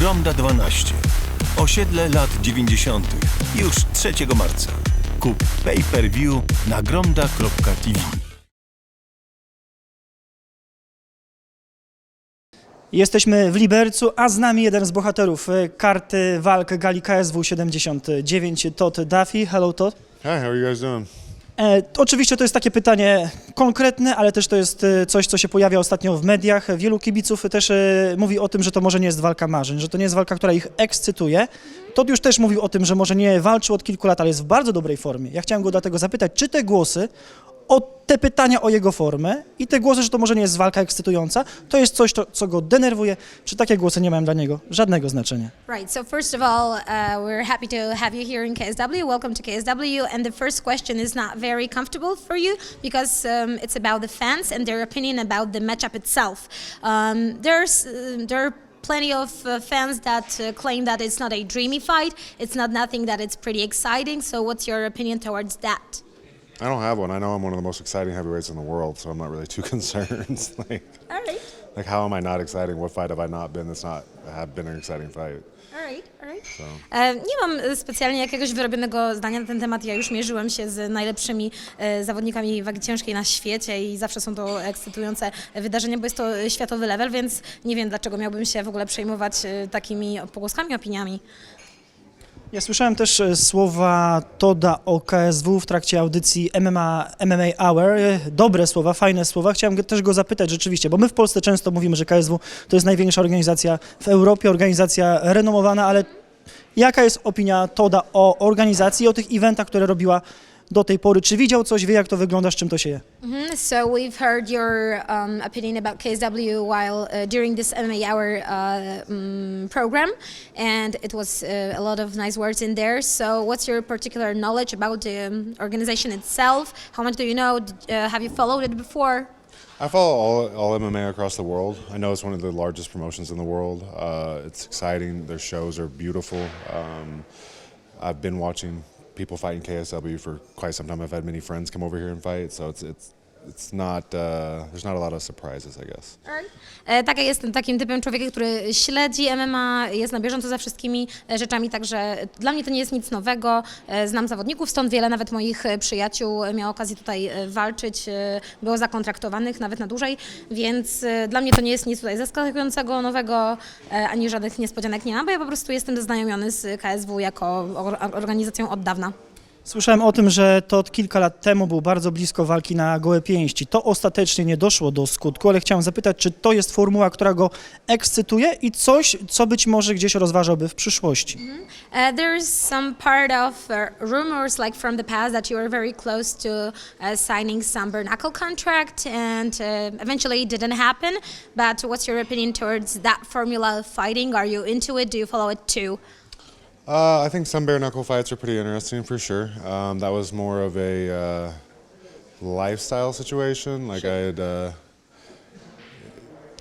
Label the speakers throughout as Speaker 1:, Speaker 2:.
Speaker 1: Gromda 12. Osiedle lat 90. Już 3 marca. Kup pay-per-view na gromda.tv.
Speaker 2: Jesteśmy w Libercu, a z nami jeden z bohaterów e, karty walk gali KSW 79, Todd Duffy. Hello Todd.
Speaker 3: Hi, how are you guys doing?
Speaker 2: E, oczywiście to jest takie pytanie konkretne, ale też to jest e, coś, co się pojawia ostatnio w mediach. Wielu kibiców też e, mówi o tym, że to może nie jest walka marzeń, że to nie jest walka, która ich ekscytuje. Todd już też mówił o tym, że może nie walczył od kilku lat, ale jest w bardzo dobrej formie. Ja chciałem go dlatego zapytać, czy te głosy, o te pytania o jego formę i te głosy, że to może nie jest walka ekscytująca, to jest coś, to, co go denerwuje, czy takie głosy nie mają dla niego żadnego znaczenia?
Speaker 4: Right. So first of all, uh, we're happy to have you here in KSW. Welcome to KSW. And the first question is not very comfortable for you because um, it's about the fans and their opinion about the matchup itself. Um, there's uh, there. Are Plenty of uh, fans that uh, claim that it's not a dreamy fight. It's not nothing that it's pretty exciting. So, what's your opinion towards that?
Speaker 3: I don't have one. I know I'm one of the most exciting heavyweights in the world, so I'm not really too concerned. like,
Speaker 4: All right.
Speaker 3: like how am I not exciting? What fight have I not been that's not have been an exciting fight?
Speaker 4: All right, all right.
Speaker 3: So
Speaker 4: E, Nie mam specjalnie jakiegoś wyrobionego zdania na ten temat. Ja już mierzyłem się z najlepszymi e, zawodnikami wagi ciężkiej na świecie i zawsze są to ekscytujące wydarzenia, bo jest to światowy level, więc nie wiem dlaczego miałbym się w ogóle przejmować e, takimi pogłoskami, opiniami.
Speaker 2: Ja słyszałem też e, słowa Toda o KSW w trakcie audycji MMA, MMA Hour. E, Dobre słowa, fajne słowa. Chciałem też go zapytać rzeczywiście, bo my w Polsce często mówimy, że KSW to jest największa organizacja w Europie, organizacja renomowana, ale jaka jest opinia Toda o organizacji o tych eventach, które robiła do tej pory? Czy widział coś, wie jak to wygląda, z czym to się je?
Speaker 4: Mhm, So we've heard your um, opinion about KSW while uh, during this MMA Hour uh, mm, program, and it was uh, a lot of nice words in there. So, what's your particular knowledge about the um, organization itself? How much do you know? Did, uh, have you followed it before?
Speaker 3: I follow all, all MMA across the world. I know it's one of the largest promotions in the world. Uh, it's exciting. Their shows are beautiful. Um, I've been watching people fight in KSW for quite some time. I've had many friends come over here and fight, so it's it's it's not uh, there's not a lot of surprises, I guess.
Speaker 4: E, Tak, ja jestem takim typem człowieka, który śledzi MMA, jest na bieżąco ze wszystkimi e, rzeczami, także dla mnie to nie jest nic nowego. E, Znam zawodników, stąd wiele nawet moich przyjaciół miało okazję tutaj walczyć, było zakontraktowanych nawet na dłużej, więc dla mnie to nie jest nic tutaj zaskakującego, nowego, ani żadnych niespodzianek nie ma, bo ja po prostu jestem zaznajomiony z KSW jako or- organizacją od dawna.
Speaker 2: Słyszałem o tym, że to od kilka lat temu był bardzo blisko walki na gołe pięści. To ostatecznie nie doszło do skutku, ale chciałem zapytać, czy to jest formuła, która go ekscytuje i coś, co być może gdzieś rozważałby w przyszłości?
Speaker 4: Uh, there's some part of uh, rumors, like from the past, that you were very close to uh, signing some bare knuckle contract, and uh, eventually it didn't happen. But what's your opinion towards that formula of fighting? Are you into it? Do you follow it too?
Speaker 3: Uh, I think some bare knuckle fights are pretty interesting for sure. Um, that was more of a uh, lifestyle situation. Like I had, uh,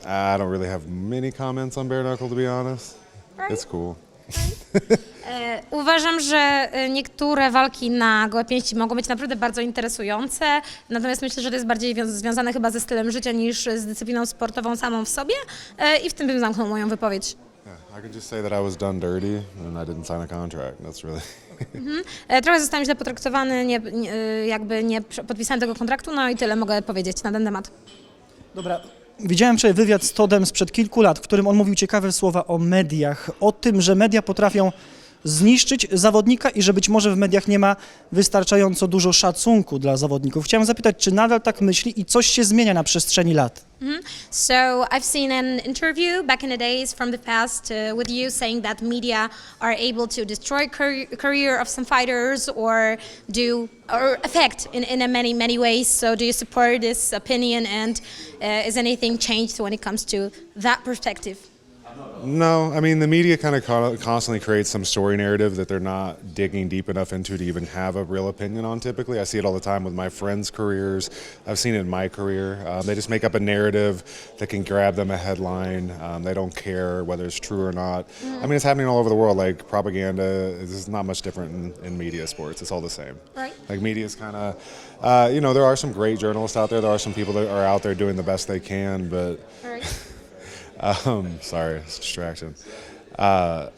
Speaker 3: I don't really have many comments on bare knuckle to be honest. It's cool.
Speaker 4: E, Uważam, że e, niektóre walki na gołe pięści mogą być naprawdę bardzo interesujące, natomiast myślę, że to jest bardziej wią- związane chyba ze stylem życia niż z dyscypliną sportową samą w sobie e, i w tym bym zamknął moją wypowiedź.
Speaker 3: Yeah, I could just say that I was done dirty and I didn't sign a contract. That's really.
Speaker 4: E, Trochę zostałem źle potraktowany, nie, nie, e, jakby nie prze- podpisałem tego kontraktu, no i tyle mogę powiedzieć na ten temat.
Speaker 2: Dobra. Widziałem wczoraj wywiad z Todem sprzed kilku lat, w którym on mówił ciekawe słowa o mediach, o tym, że media potrafią zniszczyć zawodnika i że być może w mediach nie ma wystarczająco dużo szacunku dla zawodników. Chciałem zapytać, czy nadal tak myśli i coś się zmienia na przestrzeni lat?
Speaker 4: So I've seen an interview back in the days from the past uh, with you saying that media are able to destroy career, career of some fighters or do or affect in, in many many ways. So do you support this opinion and uh, is anything changed when it comes to that perspective?
Speaker 3: No, I mean the media kind of constantly creates some story narrative that they're not digging deep enough into to even have a real opinion on. Typically, I see it all the time with my friends' careers. I've seen it in my career. Um, they just make up a narrative that can grab them a headline. Um, they don't care whether it's true or not. I mean, it's happening all over the world. Like propaganda is not much different in, in media sports. It's all the same.
Speaker 4: Right.
Speaker 3: Like media is kind of, uh, you know, there are some great journalists out there. There are some people that are out there doing the best they can, but
Speaker 4: Right.
Speaker 3: um, sorry, it's distraction. Uh,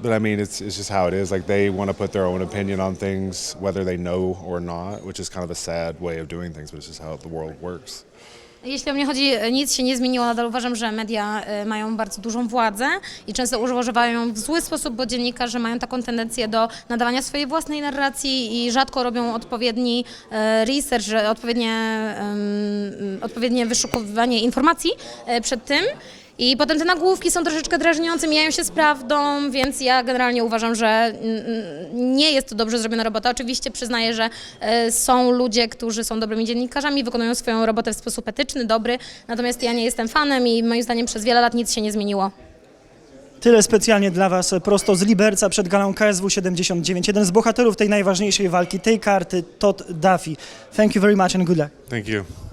Speaker 3: but I mean, it's, it's just how it is. Like they want to put their own opinion on things, whether they know or not, which is kind of a sad way of doing things, but it's just how the world works.
Speaker 4: Jeśli o mnie chodzi, nic się nie zmieniło. Nadal uważam, że media e, mają bardzo dużą władzę i często używają ją w zły sposób, bo dziennikarze mają taką tendencję do nadawania swojej własnej narracji i rzadko robią odpowiedni e, research, odpowiednie, odpowiednie wyszukiwanie informacji e, przed tym. I potem te nagłówki są troszeczkę drażniące, mijają się z prawdą, więc ja generalnie uważam, że nie jest to dobrze zrobiona robota. Oczywiście przyznaję, że e, są ludzie, którzy są dobrymi dziennikarzami, wykonują swoją robotę w sposób etyczny, dobry, natomiast ja nie jestem fanem i moim zdaniem przez wiele lat nic się nie zmieniło.
Speaker 2: Tyle specjalnie dla Was, prosto z Liberca przed galą KSW 79. Jeden z bohaterów tej najważniejszej walki, tej karty, Todd Duffy. Thank you very much and good luck.
Speaker 3: Thank you.